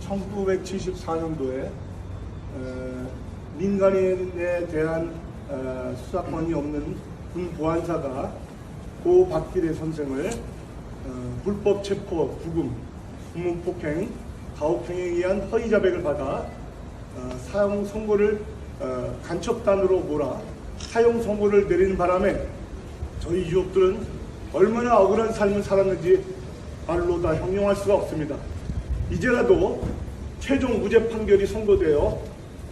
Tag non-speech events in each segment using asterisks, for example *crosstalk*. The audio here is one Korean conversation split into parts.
1974년도에 민간인에 대한 어, 수사권이 없는 군 보안사가 고 박기래 선생을 어, 불법 체포, 구금, 국문폭행, 가혹행위에 의한 허위 자백을 받아 어, 사형 선고를 어, 간첩단으로 몰아 사형 선고를 내리는 바람에 저희 유족들은 얼마나 억울한 삶을 살았는지 말로 다 형용할 수가 없습니다. 이제라도 최종 무죄 판결이 선고되어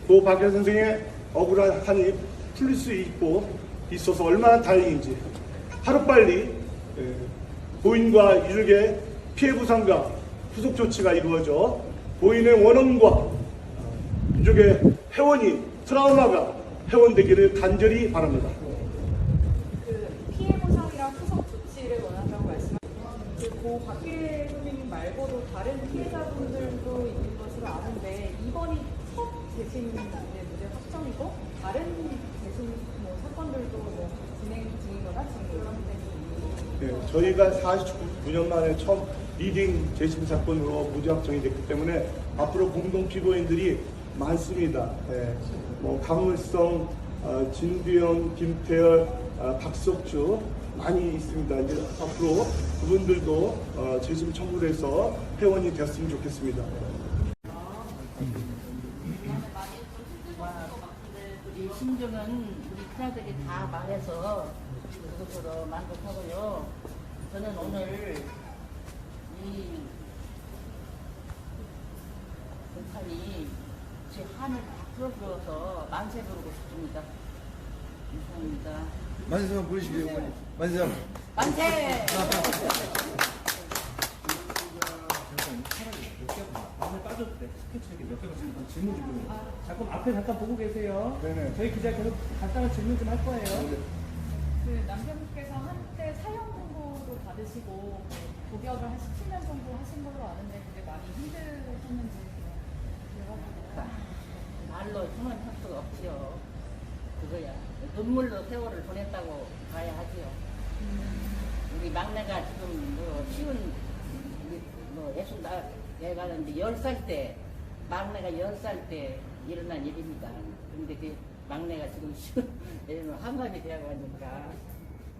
고 박현 선생의 억울한 한이 풀릴 수 있고 있어서 얼마나 다행인지 하루빨리 예, 고인과 유족의 피해 보상과 후속 조치가 이루어져 고인의 원혼과 유족의 회원이 트라우마가 회원되기를 간절히 바랍니다. 그 피해 보상이랑 후속 조치를 원한다고 말씀하셨고 고 박기래 선생님 말고도 다른 피해자분들도 있는 것으로 아는데 이번이 첫 재심 이제 무죄 확정이고 다른 재심 뭐 사건들도 뭐 진행 중이거나 지금 예정되는 예, 저희가 49년 만에 처음 리딩 재심 사건으로 무죄 확정이 됐기 때문에 앞으로 공동 피고인들이 많습니다. 예, 뭐 강물성, 어, 진두영, 김태열, 어, 박석주 많이 있습니다. 이제 앞으로 그분들도 어, 재심 청구를 해서 회원이 되었으면 좋겠습니다. 우리 심정은 우리 큰아들이 다 말해서 그것으로 만족하고요. 저는 오늘 이 북한이 제 한을 다 풀어주어서 만세 부르고 싶습니다. 감사합니다. 만세 한번 부르시게요, 어머니. 만세. 만세! 질문 좀. 잠깐 앞에 잠깐 보고 계세요. 네네. 저희 기자 계속 간단한 질문 좀 할 거예요. 그 남편분께서 한때 사형 선고도 받으시고 뭐 복역을 한 17년 정도 하신 걸로 아는데 그게 많이 힘드셨는지 여쭤보고 말로 표현할 수가 없지요. 그거야. 눈물로 세월을 보냈다고 봐야 하지요. 우리 막내가 지금 뭐 쉬운 뭐 예순 나 내가 는데 열 살 때 막내가 열 살 때 일어난 일입니다. 근데 그 막내가 지금 쉬운 *laughs* 한갑이 되어가니까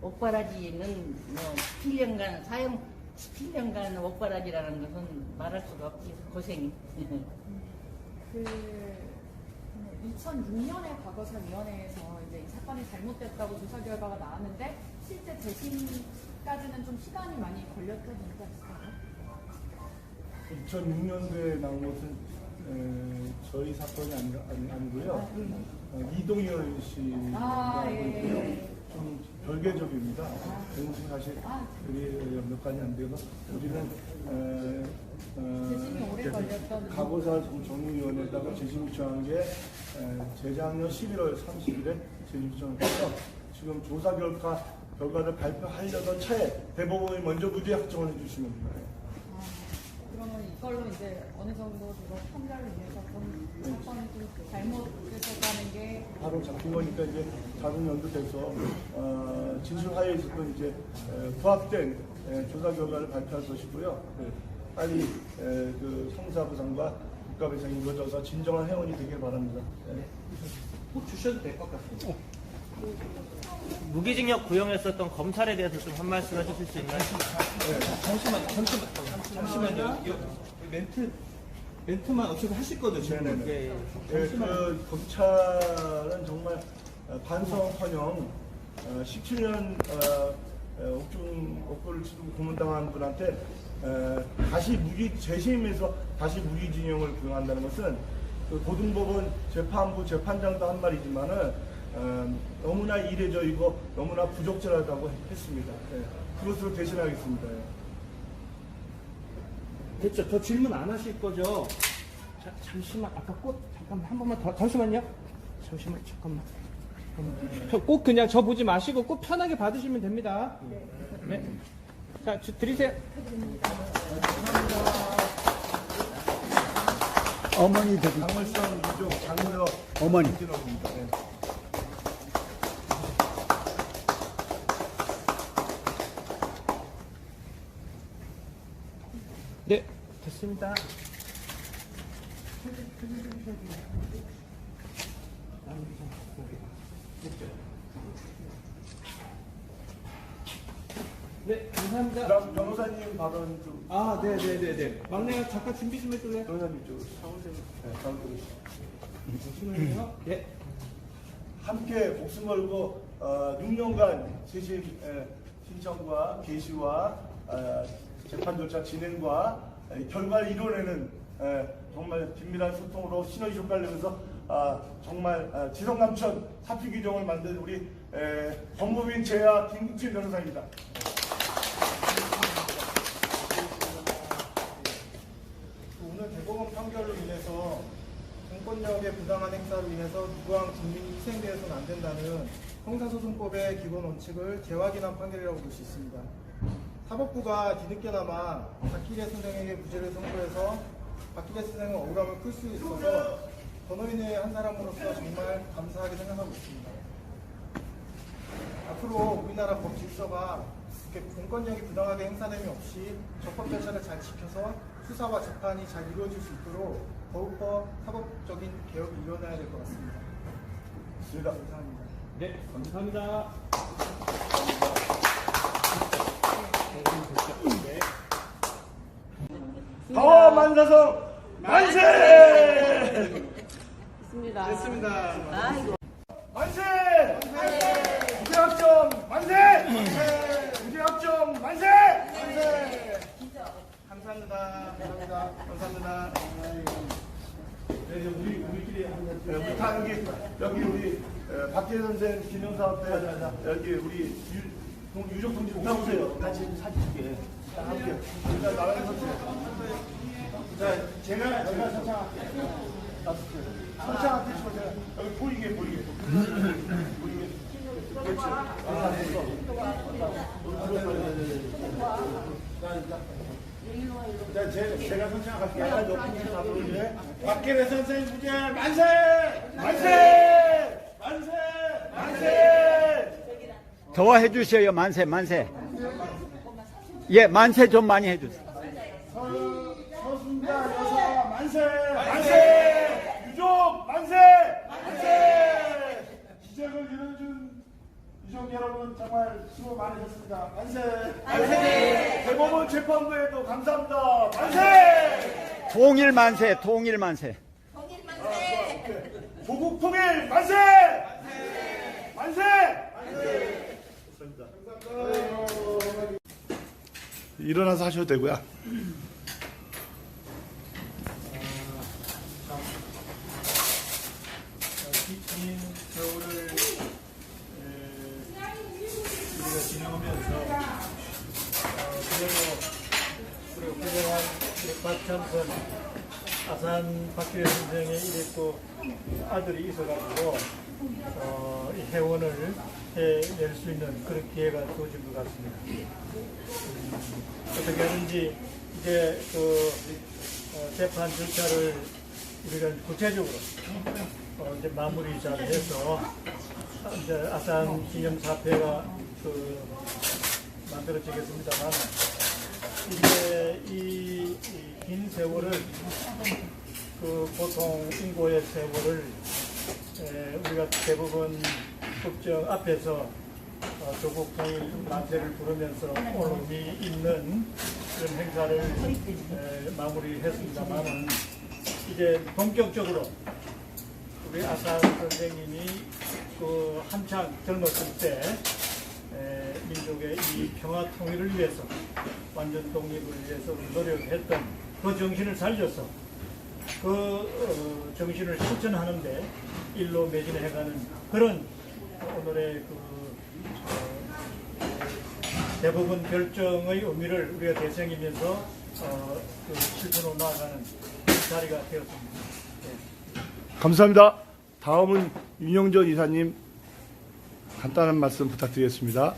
옥바라지는 뭐 17년간 사형 17년간 옥바라지라는 것은 말할 수가 없지 고생이. *laughs* 그 2006년에 과거사위원회에서 이제 이 사건이 잘못됐다고 조사 결과가 나왔는데 실제 재심까지는 좀 시간이 많이 걸렸던 이유가 있어요. 2006년도에 나온 것은 에, 저희 사건이 아니, 아니, 아니고요. 아, 음. 어, 이동열 씨가 아, 예, 있고요. 예. 좀 별개적입니다. 대웅씨 사실 아. 우리 몇 간이 안 돼서 우리는 에, 어, 이제 걸렸던 가고사 정무위원회에다가 재심 요청한 게 에, 재작년 11월 30일에 재심 요청을 해서 지금 조사 결과 결과를 발표하려던 차에 대법원이 먼저 무죄 확정을 해주시면 됩니다. 이걸로 이제 어느 정도 그거 판결을 위해서 좀 사건이 좀 잘못됐다는 게 바로 잡힌 거니까 이제 자동 연두돼서 어, 진술 하에 있었던 이제 에, 부합된 에, 조사 결과를 발표할 것이고요. 네, 빨리 에, 그 형사부상과 국가배상이 이루어져서 진정한 회원이 되길 바랍니다. 네. 꼭 주셔도 될 것 같습니다. 무기징역 구형했었던 검찰에 대해서 좀 한 말씀 해주실 수 있나요? 잠시만, 잠시만, 잠시만요. 이- 멘트, 멘트만 어차피 하실 거죠, 지금. 네네네. 예, 예. 예, 그 검찰은 정말 어, 반성커녕 어, 17년 어, 어, 옥중 옥고를 치르고 고문당한 분한테 어, 다시 무기 재심에서 다시 무기징역을 구형한다는 것은 그 고등법원 재판부 재판장도 한 말이지만은 어, 너무나 이례적이고 너무나 부적절하다고 했습니다. 예, 그것으로 대신하겠습니다. 예. 됐죠. 저 질문 안 하실 거죠? 자, 잠시만, 아까 꽃, 잠깐만, 한 번만 더, 잠시만요. 잠시만, 잠깐만. 저 꼭 그냥 저 보지 마시고 꼭 편하게 받으시면 됩니다. 네. 자, 주- 드리세요. 어머니 드리 강물성 유족 장로 어머니. 김진호입니다. 네. 네, 됐습니다. 네, 감사합니다. 그다음 변호사님 발언 좀 아, 네, 네, 네, 네. 막내가 잠깐 준비 좀 해줄래요? 변호사님 좀 사무실 네, 분. 잠시만요. 예. 함께 목숨 걸고 어, 6년간 재심 에, 신청과 개시와 어, 재판 절차 진행과 에, 결과를 이뤄내는 에, 정말 긴밀한 소통으로 시너지 효과를 내면서 아, 정말 아, 지성남천 사표 규정을 만든 우리 에, 법무부인 제야 김국진 변호사입니다. 오늘 대법원 판결로 인해서 공권력의 부당한 행사로 인해서 무고한 국민이 희생되어서는 안 된다는 형사소송법의 기본 원칙을 재확인한 판결이라고 볼 수 있습니다. 사법부가 뒤늦게나마 박기래 선생에게 무죄를 선고해서 박기래 선생은 억울함을 풀 수 있어서 변호인의 한 사람으로서 정말 감사하게 생각하고 있습니다. 앞으로 우리나라 법 질서가 이렇게 공권력이 부당하게 행사됨이 없이 적법 절차를 잘 지켜서 수사와 재판이 잘 이루어질 수 있도록 더욱더 사법적인 개혁이 일어나야 될 것 같습니다. 있습니다. 감사합니다. 네, 감사합니다. 더 만사성 만세! 있습니다. 됐습니다. 만세! 무죄학점 만세! 무죄학점 만세! 감사합니다. 감사합니다. 감사합니다. 네, 이제 우리 우리끼리 한번 네, 다 여기 여기 우리 에, 박재 선생 기념사업 때 여기 우리 유, 유족 동지 나오세요. 같이 사진 찍게. 자, 함께. 자, 선생. 자, 제가 제가. 선창할게 치고 제가 여기 보이게 보이게. 보이게. 그렇지. 아, 자, 제, 제가 선창할게요. 옆으로 좀 가볼래? 박계래 선생 만세! 만세! 만세! 만세! 더 해주셔요, 만세, 만세. 예, 만세 좀 많이 해주세요. 서, 서순자 여사 만세! 만세! 유족 만세! 만세! 기적을 이뤄준 유족 여러분 정말 수고 많으셨습니다. 만세! 만세! 대법원 재판부에도 감사합니다. 만세! 통일 만세, 통일 만세. 조국 통일 만세! 만세! 일어나서 하셔도 되고요. 박찬선 아산 박기래 선생의 이랬고 아들이 있어가지고 어, 이 회원을 해 낼 수 있는 그런 기회가 주어진 것 같습니다. 음, 어떻게 하든지 이제 그 어, 재판 절차를 우리가 구체적으로 어, 이제 마무리 잘 해서 이제 아산 기념 사패가 그 만들어지겠습니다만 이제 이 긴 세월을 그 보통 인고의 세월을 에, 우리가 대부분 국정 앞에서 어, 조국 통일 만세를 부르면서 오름이 있는 그런 행사를 에, 마무리했습니다만은 이제 본격적으로 우리 아산 선생님이 그 한창 젊었을 때 에, 민족의 이 평화 통일을 위해서 완전 독립을 위해서 노력했던 그 정신을 살려서 그 어, 정신을 실천하는데 일로 매진해가는 그런 오늘의 그 어, 대부분 결정의 의미를 우리가 되새기면서 어, 그 실천으로 나아가는 자리가 되었습니다. 네. 감사합니다. 다음은 윤영전 이사님 간단한 말씀 부탁드리겠습니다.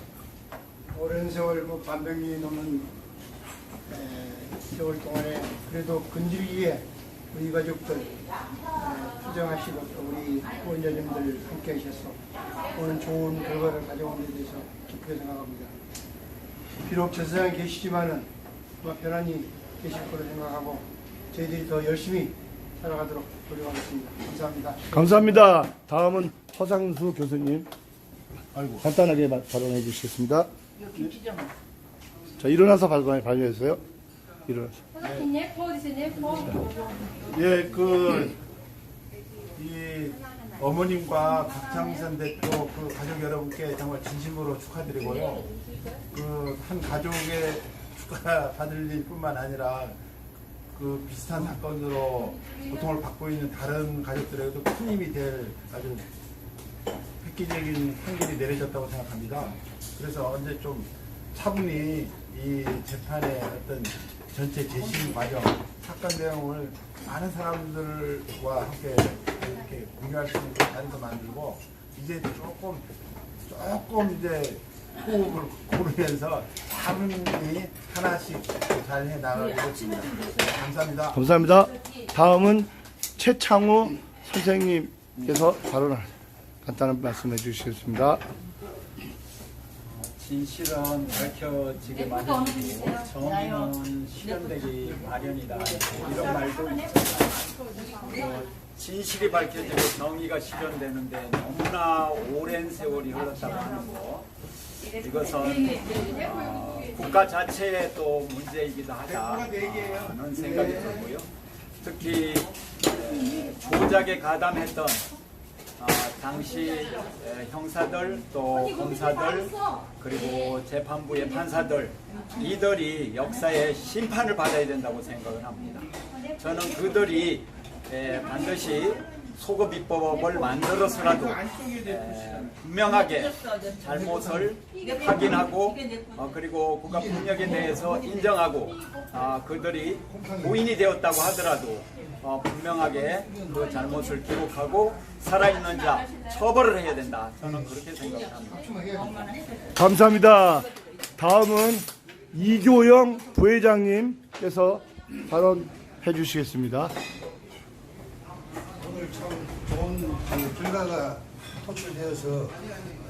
오랜 세월 뭐 반백년이 넘는 에, 세월 동안에 그래도 건질기에 우리 가족들 에, 투정하시고 또 우리 후원자님들 함께 하셔서 오늘 좋은 결과를 가져온 데 대해서 기쁘게 생각합니다. 비록 저 세상에 계시지만은 뭐 편안히 계실 거로 생각하고 저희들이 더 열심히 살아가도록 노력하겠습니다. 감사합니다. 감사합니다. 다음은 허상수 교수님. 간단하게 마- 발언해 주시겠습니다. 자, 일어나서 발언, 발언해 주세요. 일어나서. 예, 그, 이 어머님과 박창선 대표 그 가족 여러분께 정말 진심으로 축하드리고요. 그 한 가족의 축하 받을 일뿐만 아니라 그 비슷한 사건으로 고통을 받고 있는 다른 가족들에게도 큰 힘이 될 아주 획기적인 판결이 내려졌다고 생각합니다. 그래서 언제 좀 차분히 이 재판의 어떤 전체 재심 과정, 사건 내용을 많은 사람들과 함께 이렇게 공유할 수 있는 자리도 만들고 이제 조금 조금 이제 호흡을 고르면서 차분히 하나씩 잘 해 나가겠습니다. 감사합니다. 감사합니다. 다음은 최창호 선생님께서 발언 간단한 말씀해 주시겠습니다. 진실은 밝혀지기 마련이고 정의는 실현되기 마련이다 이런 말도 있잖아요. 어, 진실이 밝혀지고 정의가 실현되는데 너무나 오랜 세월이 흘렀다고 하는 거 이것은 어, 국가 자체의 또 문제이기도 하다는 생각이 들고요. 특히 에, 조작에 가담했던 아, 당시 에, 형사들 또 검사들 그리고 재판부의 판사들 이들이 역사의 심판을 받아야 된다고 생각을 합니다. 저는 그들이 에, 반드시 소급 입법을 만들어서라도 에, 분명하게 잘못을 확인하고 어, 그리고 국가 폭력에 대해서 인정하고 아, 그들이 고인이 되었다고 하더라도 어, 분명하게 그 잘못을 기록하고 살아있는 자 처벌을 해야 된다. 저는 그렇게 생각을 합니다. 감사합니다. 다음은 이교영 부회장님께서 발언 해 주시겠습니다. 오늘 참 좋은 그 결과가 도출되어서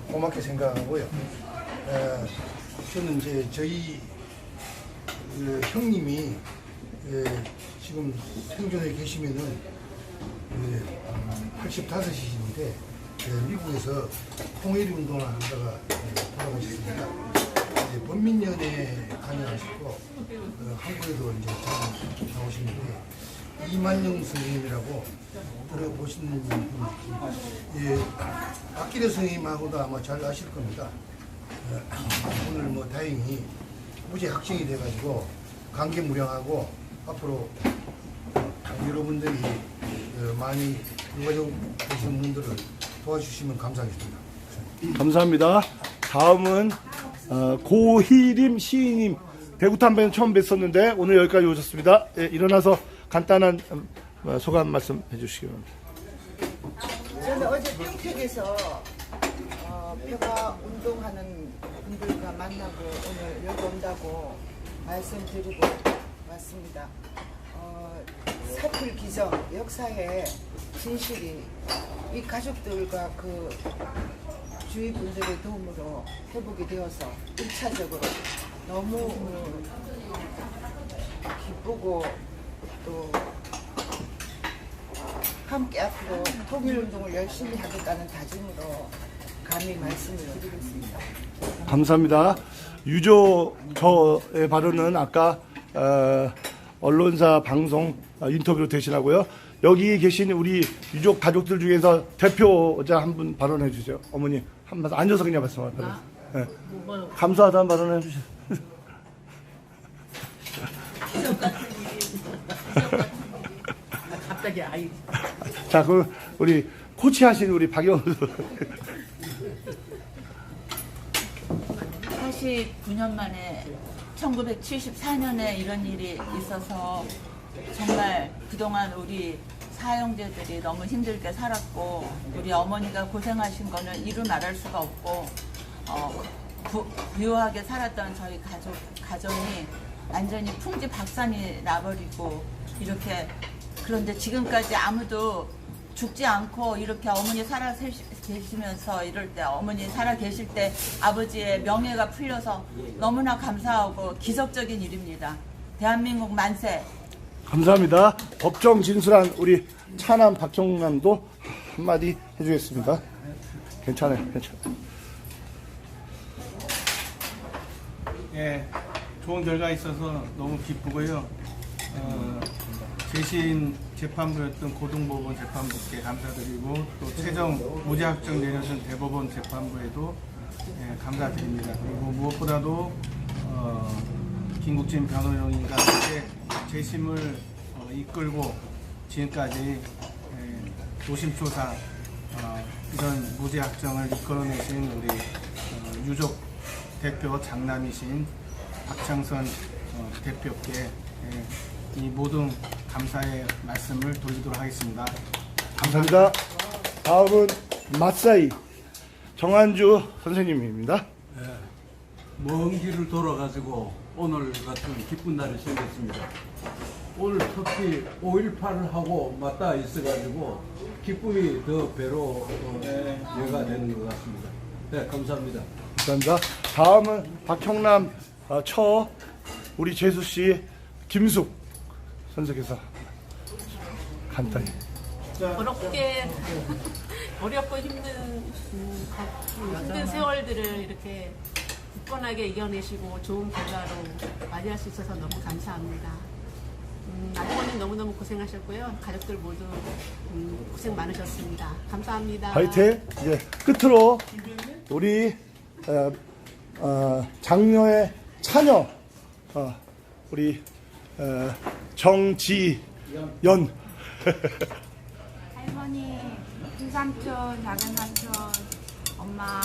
고맙게 생각하고요. 에, 저는 이제 저희 그 형님이 에, 지금 생존해 계시면은 그 85이신데 미국에서 통일운동을 하다가 에, 돌아가셨습니다. 이제 범민연에 관여하시고 어, 한국에도 이제 잘 나오시는데 이만영 선생님이라고 들어보시는 분, 예, 박기래 선생님하고도 아마 잘 아실 겁니다. 어, 오늘 뭐 다행히 무죄 확정이 돼가지고 관계 무량하고 앞으로 여러분들이 어, 많이 유가족 되신 분들을 도와주시면 감사하겠습니다. 감사합니다. 다음은 어, 고희림 시인님 탐방에 처음 뵀었는데 오늘 여기까지 오셨습니다. 예, 일어나서 간단한 음, 어, 소감 말씀 해 주시기 바랍니다. 저는 어제 평택에서 어, 표가 운동하는 분들과 만나고 오늘 여기 온다고 말씀드리고 왔습니다. 어, 사필 기정 역사의 진실이 이 가족들과 그 주위 분들의 도움으로 회복이 되어서 1차적으로 너무 어, 기쁘고 또 함께 앞으로 통일운동을 열심히 하겠다는 다짐으로 감히 말씀을 드리겠습니다. 감사합니다. 유조 저의 발언은 아까 어, 언론사 방송 어, 인터뷰로 대신하고요. 여기 계신 우리 유족 가족들 중에서 대표자 한 분 발언해 주세요. 어머니 한 번 앉아서 그냥 말씀하세요. 네. 감사하다는 발언해 주세요. 갑자기 아이. 자, 그럼 우리 코치 하신 우리 박영수 49년 만에 1974년에 이런 일이 있어서 정말 그동안 우리 사형제들이 너무 힘들게 살았고 우리 어머니가 고생하신 거는 이루 말할 수가 없고 어, 부, 부유하게 살았던 저희 가족 가정이 완전히 풍지 박산이 나버리고 이렇게 그런데 지금까지 아무도 죽지 않고 이렇게 어머니 살아 계시- 계시면서 이럴 때 어머니 살아 계실 때 아버지의 명예가 풀려서 너무나 감사하고 기적적인 일입니다. 대한민국 만세. 감사합니다. 법정 진술한 우리 차남 박형남도 한마디 해주겠습니다. 괜찮아요, 괜찮아요. 예, 좋은 결과 있어서 너무 기쁘고요. 어, 재심 재판부였던 고등법원 재판부께 감사드리고 또 최종 무죄 확정 내려준 대법원 재판부에도 예, 감사드립니다. 그리고 무엇보다도 어, 김국진 변호인과 함께 재심을 어, 이끌고 지금까지 예, 노심초사 어, 이런 무죄 확정을 이끌어내신 우리 어, 유족 대표 장남이신 박창선 어, 대표께 예, 이 모든 감사의 말씀을 돌리도록 하겠습니다. 감사합니다. 다음은 맞사이 정한주 선생님입니다. 먼 길을 돌아가지고 오늘 같은 기쁜 날이 생겼습니다. 오늘 특히 5.18을 하고 맞닿아 있어가지고 기쁨이 더 배로 어, 이해가 되는 것 같습니다. 네, 감사합니다. 감사합니다. 다음은 박형남 어, 처 우리 재수 씨 김숙 선생께서 간단히 어렵게 *laughs* 어렵고 힘든 음, 거- 힘든 세월들을 이렇게 굳건하게 이겨내시고 좋은 결과로 맞이할 수 있어서 너무 감사합니다. 음, 아버님 너무너무 고생하셨고요. 가족들 모두 음, 고생 많으셨습니다. 감사합니다. 화이팅! 이제 끝으로 우리 어, 어, 장녀의 차녀 어, 우리 어, 정지연 할머니, 큰삼촌, 작은 삼촌, 엄마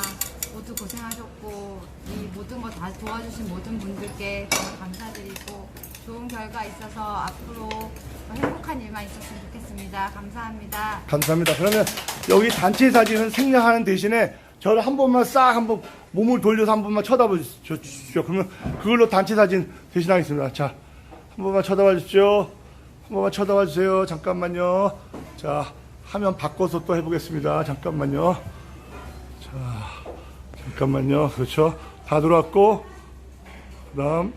모두 고생하셨고 이 모든 거 다 도와주신 모든 분들께 정말 감사드리고 좋은 결과 있어서 앞으로 더 행복한 일만 있었으면 좋겠습니다. 감사합니다. 감사합니다. 그러면 여기 단체 사진은 생략하는 대신에 저를 한 번만 싹 한번 몸을 돌려서 한 번만 쳐다봐 주십시오. 그러면 그걸로 단체 사진 대신하겠습니다. 자, 한 번만 쳐다봐 주십시오. 한 번만 쳐다봐 주세요. 잠깐만요. 자, 화면 바꿔서 또 해보겠습니다. 잠깐만요. 자, 잠깐만요. 그렇죠. 다 들어왔고, 그 다음.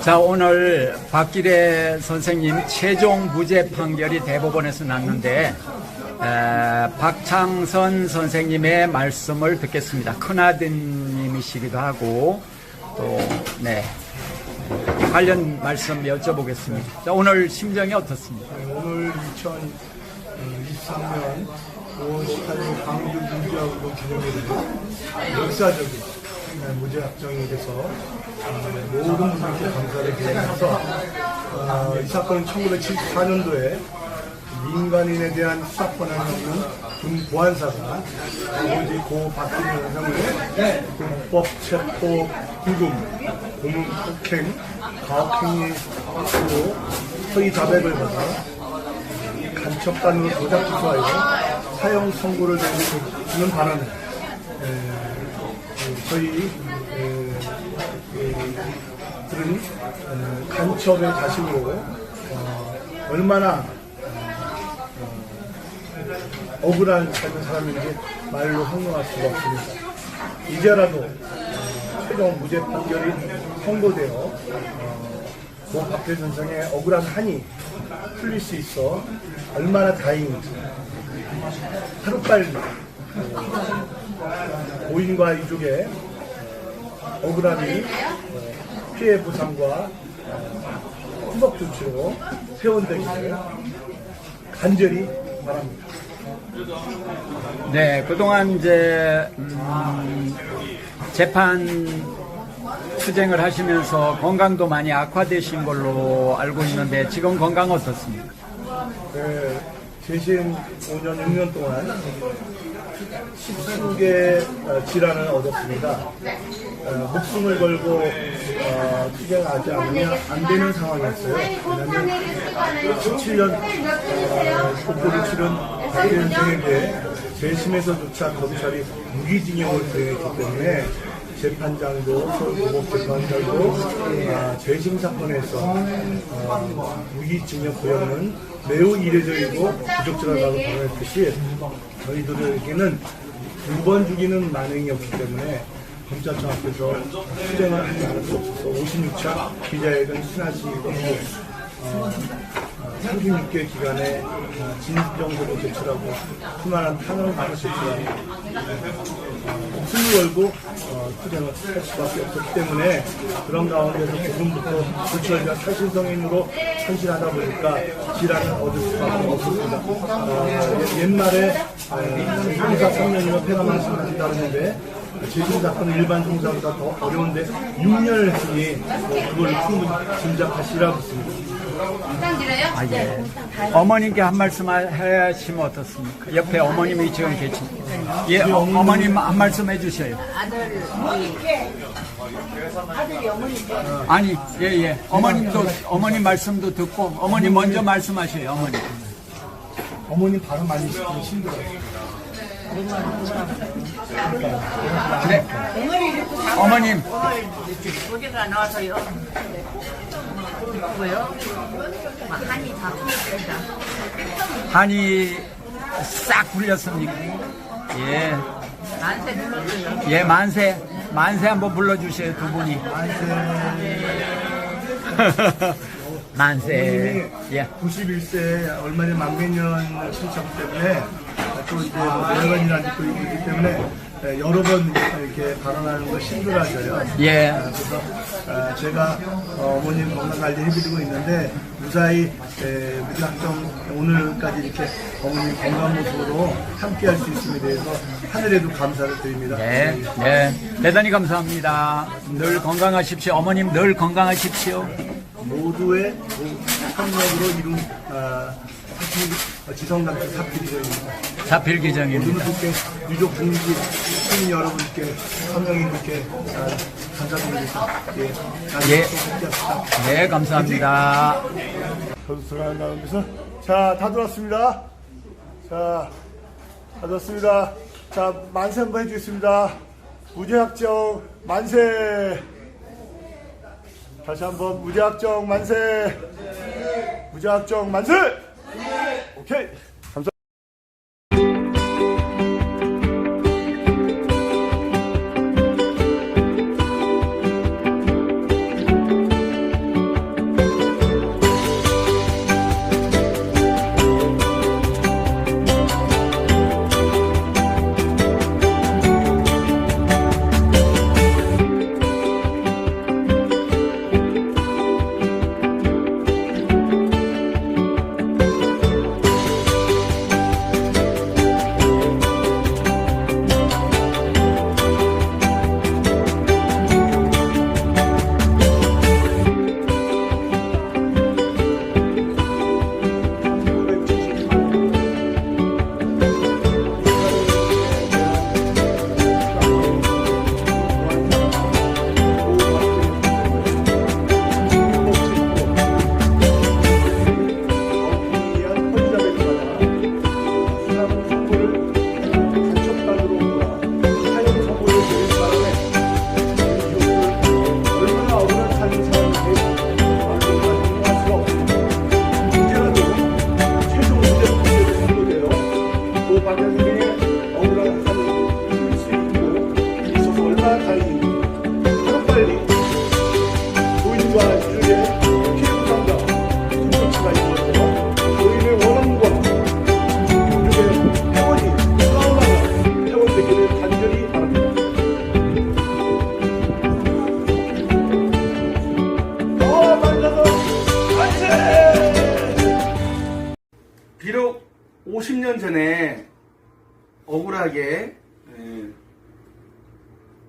자, 오늘 박기래 선생님 최종 무죄 판결이 대법원에서 났는데, 에, 박창선 선생님의 말씀을 듣겠습니다. 큰아드님이시기도 하고, 또, 네. 관련 말씀 여쭤보겠습니다. 자, 오늘 심정이 어떻습니까? 오늘 2023년 5월 18일 광주 민주화운동 기념일에 역사적인 무죄 돼서 어, 모든 분들께 감사를 드리면서 어, 이 사건은 1974년도에 민간인에 대한 수사권을 갖는 군 보안사가 아버지 고 박근혜 형을 불법 체포, 구금, 고문 폭행, 가혹행위로 허위 자백을 받아 간첩단으로 도작 기소하여 사형 선고를 내리는 바람에 저희 에, 간첩의 자식으로 어, 얼마나 어, 억울한 사람인지 말로 형용할 수가 없습니다. 이제라도 어, 최종 무죄 판결이 선고되어 어, 고 박태 선생의 억울한 한이 풀릴 수 있어 얼마나 다행인지 하루빨리 어, 고인과 유족의 억울함이 어, 피해 보상과 어, 후속 조치로 세원되기를 간절히 네, 그동안 이제, 음, 재판 투쟁을 하시면서 건강도 많이 악화되신 걸로 알고 있는데 지금 건강 어떻습니까? 네, 재심 5년, 6년 동안 10수개 어, 질환을 얻었습니다. 어, 목숨을 걸고 어, 투쟁하지 않으면 안 되는 상황이었어요. 왜냐하면 17년 어, 폭포를 치른 박대현 선생에게 재심에서조차 검찰이 무기징역을 수행했기 때문에 재판장도 서울고법재판장도 아, 재심 사건에서 어, 무기징역 구형은 매우 이례적이고 부적절하다고 보냈듯이 저희들에게는 두번 죽이는 만행이 없기 때문에 검찰청 앞에서 투쟁을 하지 않을 수 없어서 56차 기자회견 신하시고 어, 36개 기간에 어, 진정서를 제출하고 수많은 탄원을 제출하고 어, 숨을 걸고 어, 투쟁을 할 수밖에 없었기 때문에 그런 가운데서 지금부터 불철주야 탈신성인으로 헌신하다 보니까 질환을 얻을 수밖에 없었습니다. 어, 예- 옛말에 형사 3년이면 폐가만 하신다는데 재심 사건은 일반 형사보다 더 어려운데 6년을 했으니 뭐 그걸 충분히 짐작하시라고 있습니다. 아, 예. 어머님께 한 말씀 하시면 어떻습니까? 옆에 어머님이 지금 계십니다. 예, 어, 어머님 한 말씀 해주세요. 아들 아들이 어머니 아니, 예, 예. 어머님도, 어머님 말씀도 듣고, 어머님 먼저 말씀하세요, 어머님. 어머님 발음 많이 시키기 힘들어요. 네. 어머님. 어제가 나와서요. 뭐요? 한이 다 풀렸습니다. 한이 싹 불렸습니까? 예. 나한테 눌렀어요. 예, 만세. 만세 한번 불러주세요, 두 분이. *laughs* 만세. 예. 91세 얼마 전 만개년 신청 때문에 또 이제 뭐 내관이라는 또 있기 때문에 예, 여러 번 이렇게 발언하는 걸 힘들어하셔요. 예. 아, 그래서 아, 제가 어, 어머님 건강 관리 해드리고 있는데 무사히 에, 무작정 오늘까지 이렇게 어머님 건강 모습으로 함께할 수 있음에 대해서 하늘에도 감사를 드립니다. 네, 네. 대단히 감사합니다. 늘 건강하십시오. 어머님 늘 건강하십시오. 모두의 협력으로 이룬 아, 지성강주 사필이전입니다. 사필 기정입니다. 모든 분께 유족 동지 시민 여러분께 서명인들께 아, 감사드리겠습니다. 예, 예. 네, 감사합니다. 들어가는 가운데서 자, 다 들었습니다. 자, 다 들었습니다. 자, 만세 한번 해주겠습니다. 무죄학정 만세. 다시 한번 무죄학정 만세. 무죄학정 만세. 오 억울하게 예,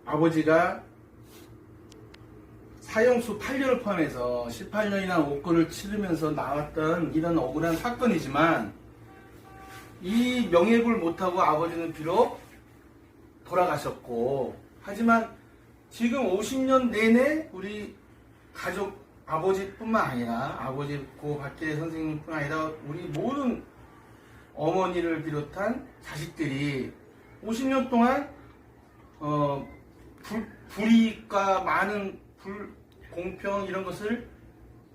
아버지가 사형수 8년을 포함해서 18년이나 옥고를 치르면서 나왔던 이런 억울한 사건이지만 이 명예를 못하고 아버지는 비록 돌아가셨고 하지만 지금 50년 내내 우리 가족 아버지뿐만 아니라 아버지 고 박기래 선생님뿐 아니라 우리 모든 어머니를 비롯한 자식들이 50년 동안 어, 불, 불이익과 많은 불, 공평 이런 것을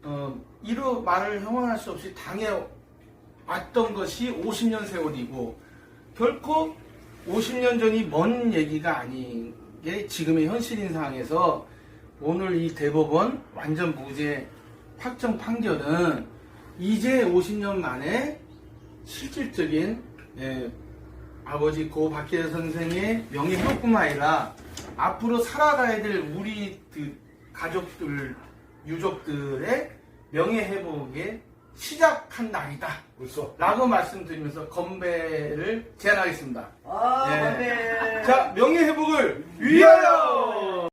어, 이루 말을 형언할 수 없이 당해 왔던 것이 50년 세월이고 결코 50년 전이 먼 얘기가 아닌 게 지금의 현실인 상황에서 오늘 이 대법원 완전 무죄 확정 판결은 이제 50년 만에 실질적인 예, 아버지 고 박기대 선생의 명예 회복뿐만 아니라 앞으로 살아가야 될 우리 그 가족들 유족들의 명예 회복의 시작한 날이다. 라고 말씀드리면서 건배를 제안하겠습니다. 아, 예. 건배. 자, 명예 회복을 위하여!